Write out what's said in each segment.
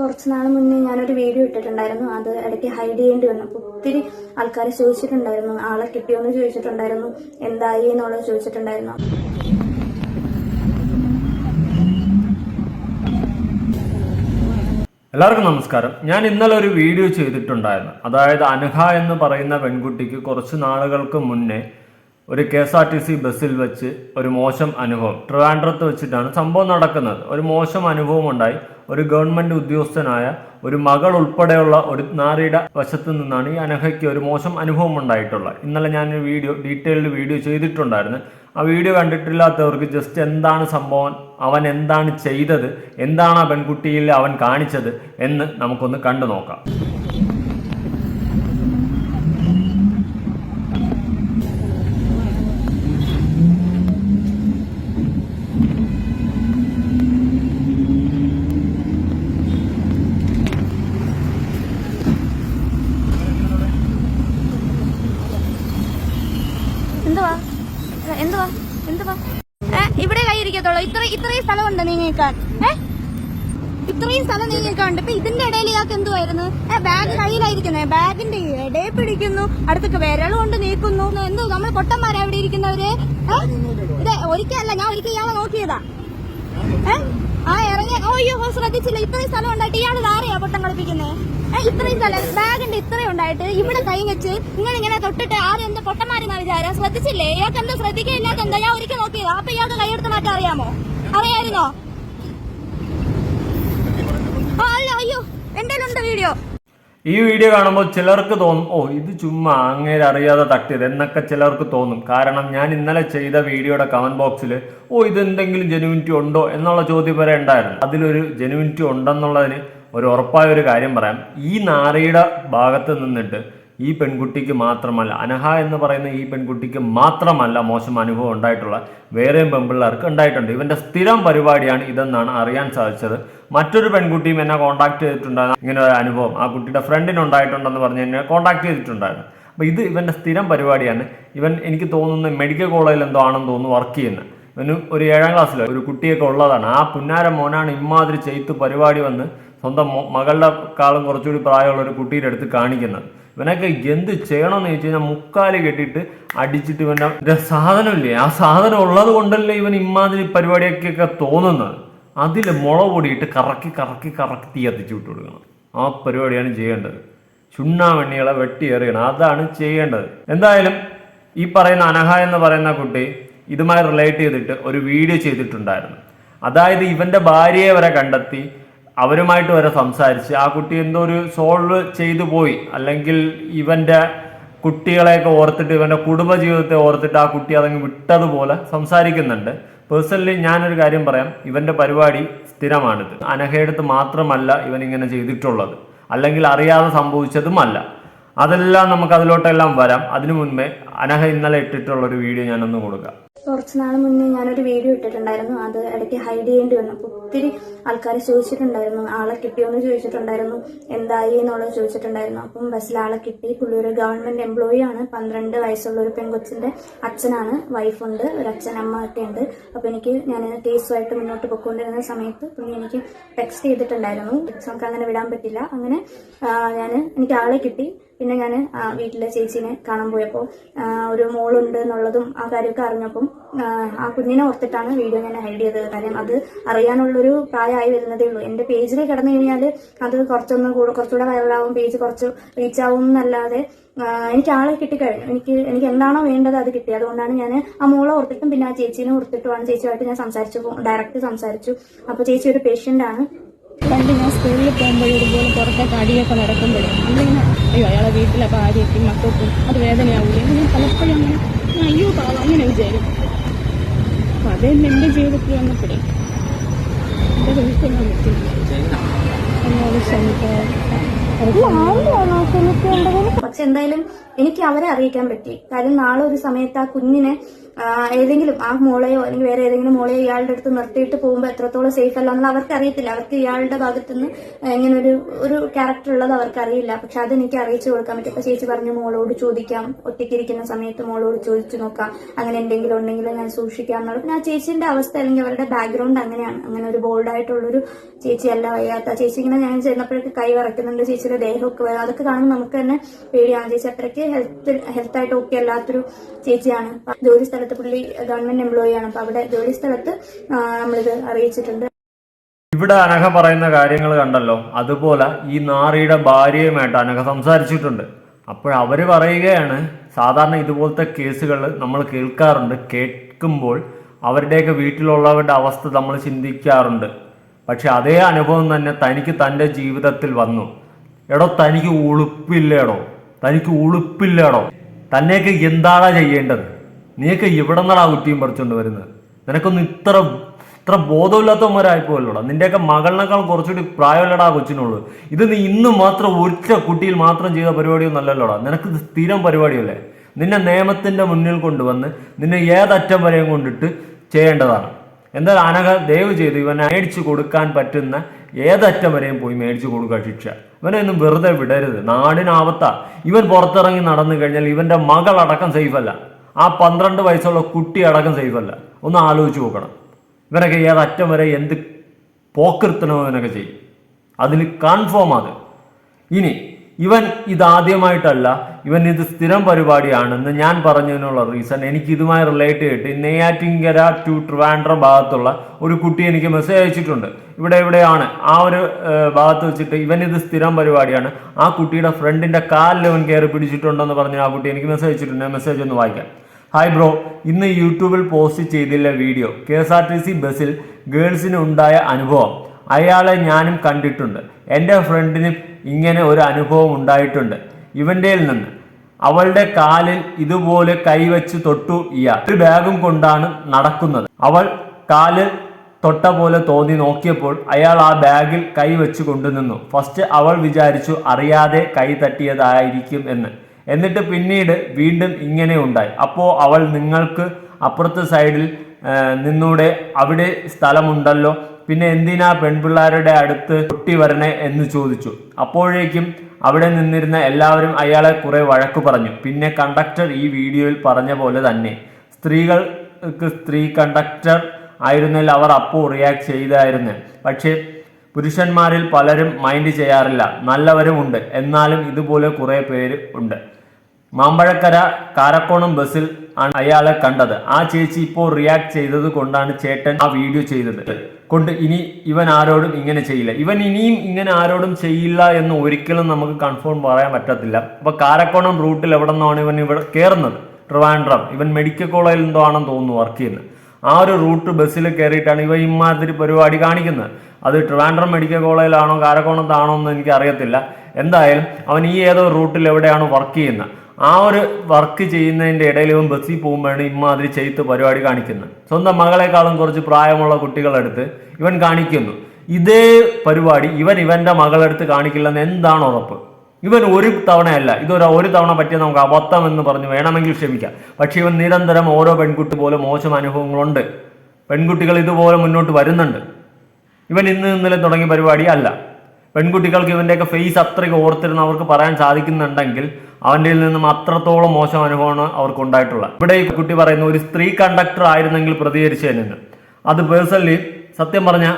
കുറച്ച് നാൾ മുന്നേ ഞാനൊരു വീഡിയോ ഇട്ടിട്ടുണ്ടായിരുന്നു. അത് ഇടയ്ക്ക് ഹൈഡ് ചെയ്യേണ്ടി വന്നു അപ്പോൾ ഒത്തിരി ആൾക്കാർ ചോദിച്ചിട്ടുണ്ടായിരുന്നു. ആളെ കിട്ടിയോന്ന് ചോദിച്ചിട്ടുണ്ടായിരുന്നു. എന്തായി എന്നുള്ളത് ചോദിച്ചിട്ടുണ്ടായിരുന്നു. എല്ലാവർക്കും നമസ്കാരം. ഞാൻ ഇന്നലെ ഒരു വീഡിയോ ചെയ്തിട്ടുണ്ടായിരുന്നു. അതായത് അനഘ എന്ന് പറയുന്ന പെൺകുട്ടിക്ക് കുറച്ച് നാളുകൾക്ക് മുന്നേ ഒരു K S R T C ബസ്സിൽ വെച്ച് ഒരു മോശം അനുഭവം. ട്രിവാൻഡ്രത്ത് വെച്ചിട്ടാണ് സംഭവം നടക്കുന്നത്. ഒരു മോശം അനുഭവം ഉണ്ടായി ഒരു ഗവൺമെന്റ് ഉദ്യോഗസ്ഥനായ ഒരു മകൾ ഉൾപ്പെടെയുള്ള ഒരു നാരിയുടെ വശത്ത് നിന്നാണ് ഈ അനഘയ്ക്ക് ഒരു മോശം അനുഭവം ഉണ്ടായിട്ടുള്ളത്. ഇന്നലെ ഞാൻ വീഡിയോ ഡീറ്റെയിൽഡ് വീഡിയോ ചെയ്തിട്ടുണ്ടായിരുന്നു. ആ വീഡിയോ കണ്ടിട്ടില്ലാത്തവർക്ക് ജസ്റ്റ് എന്താണ് സംഭവം? അവൻ എന്താണ് ചെയ്തത്? എന്താണ് ആ പെൺകുട്ടിയിൽ അവൻ കാണിച്ചത്? എന്ന് നമുക്കൊന്ന് കണ്ടു നോക്കാം എന്തുവാ ഏ, എന്തുവാ എന്തുവാ ഏ, ഇരിക്കത്തുള്ളൂ ഇത്ര ഇത്രയും സ്ഥലമുണ്ട് നീങ്ങിക്കാൻ. ഏ? ഇത്രയും സ്ഥലം നീങ്ങിക്കാണ്ട്. ഇപ്പൊ ഇതിന്റെ ഇടയിൽ ഇയാൾക്ക് എന്തുവായിരുന്നു? ഏ ബാഗ് കയ്യിലായിരിക്കുന്നേ. ബാഗിന്റെ ഇടയിൽ പിടിക്കുന്നു. അടുത്തൊക്കെ വിരൽ കൊണ്ട് നീക്കുന്നു. എന്തോ നമ്മൾ പൊട്ടന്മാരാ അവിടെ ഇരിക്കുന്നവര്? ഇതെ ഒരിക്കലല്ല ഞാൻ ഒരിക്കൽ ഇയാളെ നോക്കിയതാ? ആ ഇറങ്ങി ഓ, അയ്യോ ഓ, ശ്രദ്ധിച്ചില്ല. ഇത്രയും സ്ഥലം ഉണ്ടായിട്ട് ഇയാൾ ആരെയാ പൊട്ടം കളിപ്പിക്കുന്നേ? ഇത്രയും സ്ഥലം. ബാഗിന്റെ ഇത്രയും ഉണ്ടായിട്ട് ഇവിടെ കൈ വെച്ച് ഇങ്ങനെ ഇങ്ങനെ തൊട്ടിട്ട് ആരും എന്താ പൊട്ടന്മാരെന്നാ വിചാരം? ശ്രദ്ധിച്ചില്ലേ? ഇയാൾക്ക് എന്താ ശ്രദ്ധിക്കില്ലാത്ത എന്താ? ഞാൻ ഒരിക്കൽ നോക്കിയതാ. ഇയാൾക്ക് കൈയെടുത്ത് മാറ്റാൻ അറിയാമോ? അറിയായിരുന്നോ? അല്ല അയ്യോ എന്റെ വീഡിയോ. ഈ വീഡിയോ കാണുമ്പോൾ ചിലർക്ക് തോന്നും ഓ ഇത് ചുമ്മാ അങ്ങേര് അറിയാതെ തട്ടിയത് എന്നൊക്കെ ചിലർക്ക് തോന്നും. കാരണം ഞാൻ ഇന്നലെ ചെയ്ത വീഡിയോയുടെ കമന്റ് ബോക്സിൽ ഓ ഇത് എന്തെങ്കിലും ജെനുവിനിറ്റി ഉണ്ടോ എന്നുള്ള ചോദ്യം വരെ ഉണ്ടായിരുന്നു. അതിലൊരു ജെനുവിനിറ്റി ഉണ്ടെന്നുള്ളതിന് ഒരു ഉറപ്പായ ഒരു കാര്യം പറയാം. ഈ നാറിയുടെ ഭാഗത്ത് നിന്നിട്ട് ഈ പെൺകുട്ടിക്ക് മാത്രമല്ല അനഹ എന്ന് പറയുന്ന ഈ പെൺകുട്ടിക്ക് മാത്രമല്ല മോശം അനുഭവം ഉണ്ടായിട്ടുള്ള വേറെയും പെൺപിള്ളേർക്ക് ഉണ്ടായിട്ടുണ്ട്. ഇവന്റെ സ്ഥിരം പരിപാടിയാണ് ഇതെന്നാണ് അറിയാൻ സാധിച്ചത്. മറ്റൊരു പെൺകുട്ടിയും എന്നെ കോൺടാക്ട് ചെയ്തിട്ടുണ്ടായിരുന്നു. ഇങ്ങനെ ഒരു അനുഭവം. ആ കുട്ടിയുടെ ഫ്രണ്ടിന് ഉണ്ടായിട്ടുണ്ടെന്ന് പറഞ്ഞ് എന്നെ കോൺടാക്ട് ചെയ്തിട്ടുണ്ടായിരുന്നു. അപ്പോൾ ഇത് ഇവന്റെ സ്ഥിരം പരിപാടിയാണ്. ഇവൻ എനിക്ക് തോന്നുന്ന മെഡിക്കൽ കോളേജിൽ എന്തോ ആണെന്ന് തോന്നുന്നു വർക്ക് ചെയ്യുന്നത് ഇവന് ഒരു ഏഴാം ക്ലാസ്സിലോ ഒരു കുട്ടിയൊക്കെ ഉള്ളതാണ്. ആ പുന്നാര മോനാണ് ഇമാതിരി ചെയ്ത്ത് പരിപാടി വന്ന് സ്വന്തം മകളുടെ കാലം കുറച്ചുകൂടി പ്രായമുള്ള ഒരു കുട്ടിയുടെ അടുത്ത് കാണിക്കുന്നത്. ഇവനൊക്കെ എന്ത് ചെയ്യണമെന്ന് ചോദിച്ചു കഴിഞ്ഞാൽ മുക്കാൽ കെട്ടിയിട്ട് അടിച്ചിട്ട് ഇവന്റെ സാധനമില്ലേ? ആ സാധനം ഉള്ളത് കൊണ്ടല്ലേ ഇവൻ ഇമാതിരി പരിപാടിയൊക്കെയൊക്കെ തോന്നുന്നത്. അതിൽ മുള പൊടിയിട്ട് കറക്കി കറക്കി കറക്കി തീ കത്തിച്ച് വിട്ട് കൊടുക്കണം. ആ പരിപാടിയാണ് ചെയ്യേണ്ടത്. ചുണ്ണാവെണ്ണികളെ വെട്ടി എറിയണം. അതാണ് ചെയ്യേണ്ടത്. എന്തായാലും ഈ പറയുന്ന അനഹ എന്ന് പറയുന്ന കുട്ടി ഇതുമായി റിലേറ്റ് ചെയ്തിട്ട് ഒരു വീഡിയോ ചെയ്തിട്ടുണ്ടായിരുന്നു. അതായത് ഇവന്റെ ഭാര്യയെ വരെ കണ്ടെത്തി അവരുമായിട്ട് വരെ സംസാരിച്ച് ആ കുട്ടി എന്തോ ഒരു സോൾവ് ചെയ്തു പോയി. അല്ലെങ്കിൽ ഇവന്റെ കുട്ടികളെയൊക്കെ ഓർത്തിട്ട് ഇവന്റെ കുടുംബജീവിതത്തെ ഓർത്തിട്ട് ആ കുട്ടി അതങ്ങ് വിട്ടതുപോലെ സംസാരിക്കുന്നുണ്ട്. പേഴ്സണലി ഞാനൊരു കാര്യം പറയാം. ഇവന്റെ പരിപാടി സ്ഥിരമാണിത്. അനഹയെടുത്ത് മാത്രമല്ല ഇവൻ ഇങ്ങനെ ചെയ്തിട്ടുള്ളത്. അല്ലെങ്കിൽ അറിയാതെ സംഭവിച്ചതുമല്ല. അതെല്ലാം നമുക്ക് അതിലോട്ടെല്ലാം വരാം. അതിനു മുൻപേ അനഹ ഇന്നലെ ഇട്ടിട്ടുള്ളൊരു വീഡിയോ ഞാനൊന്ന് കൊടുക്കാം. കുറച്ച് നാൾ മുന്നേ ഞാനൊരു വീഡിയോ ഇട്ടിട്ടുണ്ടായിരുന്നു. അത് ഇടയ്ക്ക് ഹൈഡ് ചെയ്യേണ്ടി വന്നു. അപ്പോൾ ഒത്തിരി ആൾക്കാർ ചോദിച്ചിട്ടുണ്ടായിരുന്നു. ആളെ കിട്ടിയോന്ന് ചോദിച്ചിട്ടുണ്ടായിരുന്നു. എന്തായി എന്നുള്ളത് ചോദിച്ചിട്ടുണ്ടായിരുന്നു. അപ്പം ബസ്സിൽ ആളെ കിട്ടി. പുള്ളി ഒരു ഗവൺമെന്റ് എംപ്ലോയി ആണ്. പന്ത്രണ്ട് വയസ്സുള്ള ഒരു പെൺകൊച്ചിന്റെ അച്ഛനാണ്. വൈഫുണ്ട് ഒരു അച്ഛൻ അമ്മ ഒക്കെ ഉണ്ട്. അപ്പോൾ എനിക്ക് ഞാൻ കേസുമായിട്ട് മുന്നോട്ട് പോയിക്കൊണ്ടിരുന്ന സമയത്ത് പുള്ളി എനിക്ക് ടെക്സ്റ്റ് ചെയ്തിട്ടുണ്ടായിരുന്നു. നമുക്ക് അങ്ങനെ വിടാൻ പറ്റില്ല. അങ്ങനെ ഞാൻ എനിക്ക് ആളെ കിട്ടി. പിന്നെ ഞാൻ വീട്ടിലെ ചേച്ചീനെ കാണാൻ പോയപ്പോൾ ഒരു മോളുണ്ട് എന്നുള്ളതും ആ കാര്യമൊക്കെ അറിഞ്ഞപ്പം ആ, കുഞ്ഞിനെ ഓർത്തിട്ടാണ് വീഡിയോ ഞാൻ ഹൈഡ് ചെയ്തത്. കാര്യം അത് അറിയാനുള്ളൊരു പ്രായമായി വരുന്നതേ ഉള്ളൂ. എന്റെ പേജിൽ കിടന്നു കഴിഞ്ഞാൽ അത് കുറച്ചൊന്ന് കൂടെ കുറച്ചുകൂടെ വൈറലാവും പേജ് കുറച്ച് റീച്ച് ആവും എന്നല്ലാതെ എനിക്ക് ആളെ കിട്ടിക്കഴിഞ്ഞു. എനിക്ക് എനിക്ക് എന്താണോ വേണ്ടത് അത് കിട്ടി. അതുകൊണ്ടാണ് ഞാൻ ആ മോളെ ഓർത്തിട്ടും പിന്നെ ആ ചേച്ചീനെ ഓർത്തിട്ടുമാണ് ചേച്ചിയുമായിട്ട് ഞാൻ സംസാരിച്ചു ഡയറക്റ്റ് സംസാരിച്ചു. അപ്പോൾ ചേച്ചി ഒരു പേഷ്യന്റ് ആണ്. പണ്ട് ഞാൻ സ്കൂളിൽ പോകുമ്പോഴും ഇതുപോലെ പുറത്തെ കടിയൊക്കെ നടക്കുമ്പോഴും നമ്മളിങ്ങനെ അയ്യോ അയാളെ വീട്ടിലെ ഭാര്യയ്ക്കും മക്കൾക്കും അത് വേദനയാവില്ലേ ഞാൻ പലപ്പോഴും അങ്ങനെ ഞാൻ അയ്യോ പാവം അങ്ങനെ വിചാരിക്കും. അപ്പം അതെന്നെ എന്റെ ജീവിതത്തിൽ വന്നപ്പോഴേ എന്റെ വീട്ടിൽ പറ്റില്ല എന്നോട് ക്ഷമിക്കാൻ പക്ഷെ എന്തായാലും എനിക്ക് അവരെ അറിയിക്കാൻ പറ്റി. കാര്യം നാളെ ഒരു സമയത്ത് ആ കുഞ്ഞിനെ ഏതെങ്കിലും ആ മോളെയോ അല്ലെങ്കിൽ വേറെ ഏതെങ്കിലും മോളെയോ ഇയാളുടെ അടുത്ത് നിർത്തിയിട്ട് പോകുമ്പോൾ എത്രത്തോളം സേഫ് അല്ല എന്നുള്ള അവർക്ക് അറിയത്തില്ല. അവർക്ക് ഇയാളുടെ ഭാഗത്തു നിന്ന് ഇങ്ങനെ ഒരു ഒരു ക്യാരക്ടർ ഉള്ളത് അവർക്ക് അറിയില്ല. പക്ഷെ അതെനിക്ക് അറിയിച്ചു കൊടുക്കാൻ പറ്റും. അപ്പൊ ചേച്ചി പറഞ്ഞു മോളോട് ചോദിക്കാം. ഒറ്റയ്ക്കിരിക്കുന്ന സമയത്ത് മോളോട് ചോദിച്ചു നോക്കാം. അങ്ങനെ എന്തെങ്കിലും ഉണ്ടെങ്കിൽ ഞാൻ സൂക്ഷിക്കാം എന്നുള്ളത്. പിന്നെ ആ ചേച്ചിന്റെ അവസ്ഥ അല്ലെങ്കിൽ അവരുടെ ബാക്ക്ഗ്രൗണ്ട് അങ്ങനെയാണ്. അങ്ങനെ ഒരു ബോൾഡ് ആയിട്ടുള്ളൊരു ചേച്ചിയല്ല വയ്യാത്ത. ചേച്ചി ഇങ്ങനെ ഞാൻ ചെന്നപ്പോഴേക്ക് കൈ വിറയ്ക്കുന്നുണ്ട് ചേച്ചിയുടെ ദേഹമൊക്കെ വരും അതൊക്കെ കാണുമ്പോൾ നമുക്ക് തന്നെ പേടിയാണ്. ചേച്ചി അത്രയ്ക്ക് ഹെൽത്ത് ഹെൽത്തായിട്ട് ഓക്കെ അല്ലാത്തൊരു ചേച്ചിയാണ്. ജോലി സ്ഥലത്ത് പുള്ളി ഗവൺമെന്റ് എംപ്ലോയി ആണ്. അപ്പൊ അവിടെ ജോലി സ്ഥലത്ത് നമ്മളിത് അറിയിച്ചിട്ടുണ്ട്. ഇവിടെ അനഘ പറയുന്ന കാര്യങ്ങൾ കണ്ടല്ലോ. അതുപോലെ ഈ നാറിയുടെ ഭാര്യയുമായിട്ട് അനഘ സംസാരിച്ചിട്ടുണ്ട്. അപ്പോൾ അവർ പറയുകയാണ് സാധാരണ ഇതുപോലത്തെ കേസുകൾ നമ്മൾ കേൾക്കാറുണ്ട്. കേൾക്കുമ്പോൾ അവരുടെയൊക്കെ വീട്ടിലുള്ളവരുടെ അവസ്ഥ നമ്മൾ ചിന്തിക്കാറുണ്ട്. പക്ഷെ അതേ അനുഭവം തന്നെ തനിക്ക് തന്റെ ജീവിതത്തിൽ വന്നു. എടോ തനിക്ക് ഉളുപ്പില്ലേടോ? തനിക്ക് ഉളുപ്പില്ലേടോ? തന്നെയൊക്കെ എന്താണ് ചെയ്യേണ്ടത്? നീയൊക്കെ ഇവിടെ നിന്നാണ് ആ കുറ്റിയും പറിച്ചുകൊണ്ട് വരുന്നത്? നിനക്കൊന്നും ഇത്ര ഇത്ര ബോധമില്ലാത്തവന്മാരായിപ്പോയല്ലോടാ നിന്റെയൊക്കെ മകളിനേക്കാൾ കുറച്ചുകൂടി പ്രായമുള്ളടാ കൊച്ചിനുള്ളൂ ഇത് നീ ഇന്ന് മാത്രം ഒറ്റ കുട്ടിയിൽ മാത്രം ചെയ്ത പരിപാടിയൊന്നും അല്ലല്ലോടാ. നിനക്ക് ഇത് സ്ഥിരം പരിപാടിയല്ലേ? നിന്നെ നിയമത്തിന്റെ മുന്നിൽ കൊണ്ടുവന്ന് നിന്നെ ഏതറ്റം വരെയും കൊണ്ടിട്ട് ചെയ്യേണ്ടതാണ്. എന്നാൽ അനഘ ദയവ് ചെയ്ത് ഇവനെ മേടിച്ചു കൊടുക്കാൻ പറ്റുന്ന ഏതറ്റം വരെയും പോയി മേടിച്ചു കൊടുക്കുക ശിക്ഷ. ഇവനെ ഒന്നും വെറുതെ വിടരുത്. നാടിനാവത്താ ഇവൻ പുറത്തിറങ്ങി നടന്നു കഴിഞ്ഞാൽ ഇവന്റെ മകൾ അടക്കം സേഫല്ല. ആ പന്ത്രണ്ട് വയസ്സുള്ള കുട്ടി അടക്കം സേഫല്ല ഒന്ന് ആലോചിച്ച് നോക്കണം. ഇവനൊക്കെ ഏതറ്റം വരെ എന്ത് പോക്കിർത്തനോ ഇവനൊക്കെ ചെയ്യും. അതിൽ കൺഫേം അത് ഇനി ഇവൻ ഇതാദ്യമായിട്ടല്ല ഇവൻ ഇത് സ്ഥിരം പരിപാടിയാണെന്ന് ഞാൻ പറഞ്ഞതിനുള്ള റീസൺ എനിക്ക് ഇതുമായി റിലേറ്റ് ചെയ്തിട്ട് നെയ്യാറ്റിങ്കര ടു ട്രിവാൻഡ്ര ഭാഗത്തുള്ള ഒരു കുട്ടി എനിക്ക് മെസ്സേജ് അയച്ചിട്ടുണ്ട്. ഇവിടെ എവിടെയാണ്? ആ ഒരു ഭാഗത്ത് വെച്ചിട്ട് ഇവൻ ഇത് സ്ഥിരം പരിപാടിയാണ്. ആ കുട്ടിയുടെ ഫ്രണ്ടിന്റെ കാലിൽ ഇവൻ കയറി പിടിച്ചിട്ടുണ്ടെന്ന് പറഞ്ഞ് ആ കുട്ടി എനിക്ക് മെസ്സേജ് അയച്ചിട്ടുണ്ട്. മെസ്സേജ് ഒന്ന് വായിക്കാം. ഹായ് ബ്രോ ഇന്ന് യൂട്യൂബിൽ പോസ്റ്റ് ചെയ്തില്ല video. K S R T C ബസ്സിൽ ഗേൾസിന് ഉണ്ടായ അനുഭവം. അയാളെ ഞാനും കണ്ടിട്ടുണ്ട്. എന്റെ ഫ്രണ്ടിന് ഇങ്ങനെ ഒരു അനുഭവം ഉണ്ടായിട്ടുണ്ട്. ഇവന്റെ നിന്ന് അവളുടെ കാലിൽ ഇതുപോലെ കൈവച്ച് തൊട്ടു ഇയാൾ. ഒരു ബാഗും കൊണ്ടാണ് നടക്കുന്നത്. അവൾ കാലിൽ തൊട്ട പോലെ തോന്നി നോക്കിയപ്പോൾ അയാൾ ആ ബാഗിൽ കൈ വെച്ച് കൊണ്ടുനിന്നു. ഫസ്റ്റ് അവൾ വിചാരിച്ചു അറിയാതെ കൈ തട്ടിയതായിരിക്കും എന്ന്. എന്നിട്ട് പിന്നീട് വീണ്ടും ഇങ്ങനെ ഉണ്ടായി. അപ്പോൾ അവൾ നിങ്ങൾക്ക് അപ്പുറത്തെ സൈഡിൽ നിന്നൂടെ അവിടെ സ്ഥലമുണ്ടല്ലോ. പിന്നെ എന്തിനാ പെൺപിള്ളാരുടെ അടുത്ത് കുട്ടി വരണേ എന്ന് ചോദിച്ചു. അപ്പോഴേക്കും അവിടെ നിന്നിരുന്ന എല്ലാവരും അയാളെ കുറെ വഴക്ക് പറഞ്ഞു. പിന്നെ കണ്ടക്ടർ ഈ വീഡിയോയിൽ പറഞ്ഞ പോലെ തന്നെ സ്ത്രീകൾക്ക് സ്ത്രീ കണ്ടക്ടർ ആയിരുന്നതിൽ അവർ അപ്പോൾ റിയാക്ട് ചെയ്തായിരുന്നു. പക്ഷേ പുരുഷന്മാരിൽ പലരും മൈൻഡ് ചെയ്യാറില്ല. നല്ലവരും ഉണ്ട്. എന്നാലും ഇതുപോലെ കുറേ പേര് ഉണ്ട്. മാമ്പഴക്കര കാരക്കോണം ബസ്സിൽ ആണ് അയാളെ കണ്ടത്. ആ ചേച്ചി ഇപ്പോൾ റിയാക്ട് ചെയ്തത് കൊണ്ടാണ് ചേട്ടൻ ആ വീഡിയോ ചെയ്തത്. കൊണ്ട് ഇനി ഇവൻ ആരോടും ഇങ്ങനെ ചെയ്യില്ല. ഇവൻ ഇനിയും ഇങ്ങനെ ആരോടും ചെയ്യില്ല എന്ന് ഒരിക്കലും നമുക്ക് കൺഫേം പറയാൻ പറ്റത്തില്ല. അപ്പൊ കാരക്കോണം റൂട്ടിൽ എവിടെ നിന്നാണ് ഇവൻ ഇവിടെ കയറുന്നത്? ട്രിവാൻഡ്രം. ഇവൻ മെഡിക്കൽ കോളേജിൽ എന്തോ ആണെന്ന് തോന്നുന്നു വർക്ക് ചെയ്യുന്നത്. ആ ഒരു റൂട്ട് ബസ്സിൽ കയറിയിട്ടാണ് ഇവ ഇമാതിരി പരിപാടി കാണിക്കുന്നത്. അത് ട്രിവാൻഡ്രം മെഡിക്കൽ കോളേജിലാണോ കാരക്കോണത്താണോ എന്ന് എനിക്ക് അറിയത്തില്ല എന്തായാലും അവൻ ഈ ഏതോ റൂട്ടിൽ എവിടെയാണ് വർക്ക് ചെയ്യുന്നത്. ആ ഒരു വർക്ക് ചെയ്യുന്നതിന്റെ ഇവൻ ബസ്സിൽ പോകുമ്പോഴാണ് ഇമാതിരി ചെയ്ത്ത് പരിപാടി കാണിക്കുന്നത്. സ്വന്തം മകളെക്കാളും കുറച്ച് പ്രായമുള്ള കുട്ടികളെടുത്ത് ഇവൻ കാണിക്കുന്നു. ഇതേ പരിപാടി ഇവൻ ഇവന്റെ മകളെടുത്ത് കാണിക്കില്ലെന്ന് എന്താണ് ഉറപ്പ്? ഇവൻ ഒരു തവണയല്ല ഇതൊരു ഒരു തവണ പറ്റിയ നമുക്ക് അബദ്ധം എന്ന് പറഞ്ഞ് വേണമെങ്കിൽ ക്ഷമിക്കാം. പക്ഷേ ഇവൻ നിരന്തരം ഓരോ പെൺകുട്ടി പോലെ മോശം അനുഭവങ്ങളുണ്ട്. പെൺകുട്ടികൾ ഇതുപോലെ മുന്നോട്ട് വരുന്നുണ്ട്. ഇവൻ ഇന്ന് ഇന്നലെ തുടങ്ങിയ പരിപാടി അല്ല. പെൺകുട്ടികൾക്ക് ഇവന്റെയൊക്കെ ഫേസ് അത്രയ്ക്ക് ഓർത്തിരുന്ന് അവർക്ക് പറയാൻ സാധിക്കുന്നുണ്ടെങ്കിൽ അവന്റെ നിന്നും അത്രത്തോളം മോശം അനുഭവമാണ് അവർക്കുണ്ടായിട്ടുള്ളത്. ഇവിടെ ഈ കുട്ടി പറയുന്ന ഒരു സ്ത്രീ കണ്ടക്ടർ ആയിരുന്നെങ്കിൽ പ്രതികരിച്ചതിന് അത് പേഴ്സണലി സത്യം പറഞ്ഞ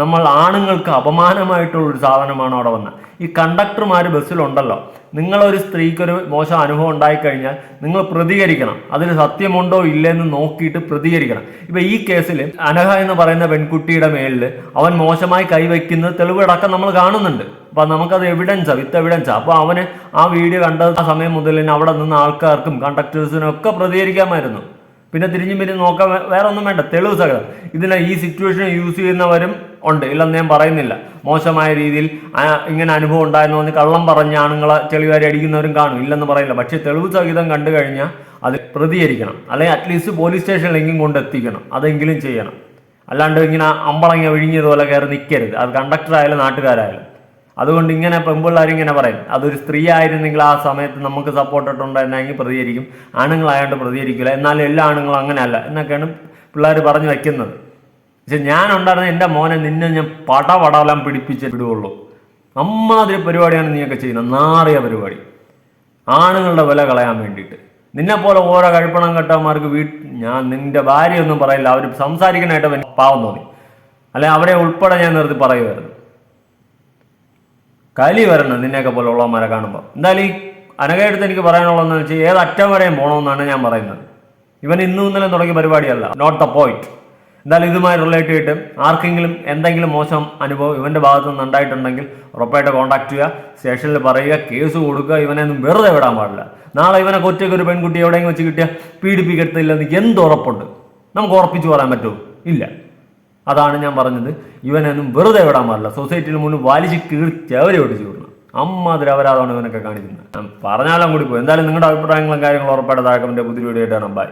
നമ്മൾ ആണുങ്ങൾക്ക് അപമാനമായിട്ടുള്ള ഒരു സാധനമാണ് അവിടെ വന്നത്. ഈ കണ്ടക്ടർമാർ ബസ്സിലുണ്ടല്ലോ. നിങ്ങളൊരു സ്ത്രീക്കൊരു മോശം അനുഭവം ഉണ്ടായിക്കഴിഞ്ഞാൽ നിങ്ങൾ പ്രതികരിക്കണം. അതിന് സത്യമുണ്ടോ ഇല്ലെന്ന് നോക്കിയിട്ട് പ്രതികരിക്കണം. ഇപ്പൊ ഈ കേസിൽ അനഹ എന്ന് പറയുന്ന പെൺകുട്ടിയുടെ മേലിൽ അവൻ മോശമായി കൈവയ്ക്കുന്നത് തെളിവടക്കം നമ്മൾ കാണുന്നുണ്ട്. അപ്പൊ നമുക്കത് എവിഡൻസാണ് വിത്ത് എവിഡൻസ് അപ്പോൾ അവന് ആ വീഡിയോ കണ്ട സമയം മുതൽ അവിടെ നിന്ന് ആൾക്കാർക്കും കണ്ടക്ടേഴ്സിനും ഒക്കെ പ്രതികരിക്കാമായിരുന്നു. പിന്നെ തിരിഞ്ഞും പിരിഞ്ഞ് നോക്കാൻ വേറെ ഒന്നും വേണ്ട. തെളിവ് സകലം ഇതിനെ ഈ സിറ്റുവേഷൻ യൂസ് ചെയ്യുന്നവരും ഉണ്ട്. ഇല്ലെന്ന് ഞാൻ പറയുന്നില്ല. മോശമായ രീതിയിൽ ഇങ്ങനെ അനുഭവം ഉണ്ടായിരുന്നു എന്ന് കള്ളം പറഞ്ഞ ആണുങ്ങളെ ചെളിവാരി അടിക്കുന്നവരും കാണും. ഇല്ലെന്ന് പറയില്ല പക്ഷേ തെളിവ് സഹിതം കണ്ടു കഴിഞ്ഞാൽ അത് പ്രതികരിക്കണം. അല്ലെങ്കിൽ അറ്റ്ലീസ്റ്റ് പോലീസ് സ്റ്റേഷനിലെങ്കിലും കൊണ്ടെത്തിക്കണം അതെങ്കിലും ചെയ്യണം. അല്ലാണ്ട് ഇങ്ങനെ അമ്പളങ്ങ വിഴിഞ്ഞതുപോലെ കയറി നിൽക്കരുത് അത് കണ്ടക്ടർ ആയാലും നാട്ടുകാരായാലും. അതുകൊണ്ട് ഇങ്ങനെ പെമ്പിള്ളേർ ഇങ്ങനെ പറയും. അതൊരു സ്ത്രീ ആയിരുന്നെങ്കിൽ ആ സമയത്ത് നമുക്ക് സപ്പോർട്ട് ഇട്ടുണ്ടായിരുന്നെങ്കിൽ പ്രതികരിക്കും. ആണുങ്ങളായതുകൊണ്ട് പ്രതികരിക്കില്ല എന്നാലും എല്ലാ ആണുങ്ങളും അങ്ങനെയല്ല. എന്നൊക്കെയാണ് പിള്ളേർ പറഞ്ഞു വെക്കുന്നത്. പക്ഷെ ഞാൻ ഉണ്ടായിരുന്ന എന്റെ മോനെ നിന്നെ ഞാൻ പടപടലം പിടിപ്പിച്ച് വിടുകയുള്ളൂ അമ്മാതിരി പരിപാടിയാണ് നീയൊക്കെ ചെയ്യുന്നത് നാറിയ പരിപാടി. ആണുങ്ങളുടെ വില കളയാൻ വേണ്ടിയിട്ട്. നിന്നെപ്പോലെ ഓരോ കഴിപ്പണം കെട്ടന്മാർക്ക് വീട്ട് ഞാൻ നിന്റെ ഭാര്യയൊന്നും പറയില്ല. അവർ സംസാരിക്കാനായിട്ട് പാവം തോന്നി. അല്ലെ അവരെ ഉൾപ്പെടെ ഞാൻ നിർത്തി പറയുമായിരുന്നു കലി വരണം നിന്നെയൊക്കെ പോലെ ഉള്ളവന്മാരെ കാണുമ്പോൾ എന്തായാലും ഈ അനകയെടുത്ത് എനിക്ക് പറയാനുള്ളതെന്ന് വെച്ചാൽ ഏത് അറ്റം വരെയും പോകണമെന്നാണ് ഞാൻ പറയുന്നത്. ഇവൻ ഇന്നും ഇന്നലെ തുടങ്ങിയ പരിപാടിയല്ല. നോട്ട് ദ പോയിന്റ് എന്തായാലും ഇതുമായി റിലേറ്റ് ചെയ്തിട്ട് ആർക്കെങ്കിലും എന്തെങ്കിലും മോശം അനുഭവം ഇവന്റെ ഭാഗത്തു നിന്ന് ഉണ്ടായിട്ടുണ്ടെങ്കിൽ ഉറപ്പായിട്ട് കോൺടാക്ട് ചെയ്യുക. സ്റ്റേഷനിൽ പറയുക കേസ് കൊടുക്കുക ഇവനെ ഒന്നും വെറുതെ വിടാൻ പാടില്ല. നാളെ ഇവനെ കൊറ്റയ്ക്ക് ഒരു പെൺകുട്ടി എവിടെയെങ്കിലും വെച്ച് കിട്ടിയാൽ പീഡിപ്പിക്കത്തില്ലെന്ന് എന്ത് ഉറപ്പുണ്ട് നമുക്ക് ഉറപ്പിച്ചു പറയാൻ പറ്റുമോ? ഇല്ല. അതാണ് ഞാൻ പറഞ്ഞത്. ഇവനൊന്നും വെറുതെ വിടാൻ പാടില്ല. സൊസൈറ്റിയിൽ മുന്നിൽ വലിച്ച് കീർത്തി അവരെ ഒട്ടിച്ചു വിടണം. അമ്മാതിരി അവരാതാണ് ഇവനൊക്കെ കാണിക്കുന്നത്. പറഞ്ഞാലും കൂടി പോയി. എന്തായാലും നിങ്ങളുടെ അഭിപ്രായങ്ങളും കാര്യങ്ങളും ഉറപ്പായിട്ട് താഴെ പുതിയ വീഡിയോ ആയിട്ടാണ് ബൈ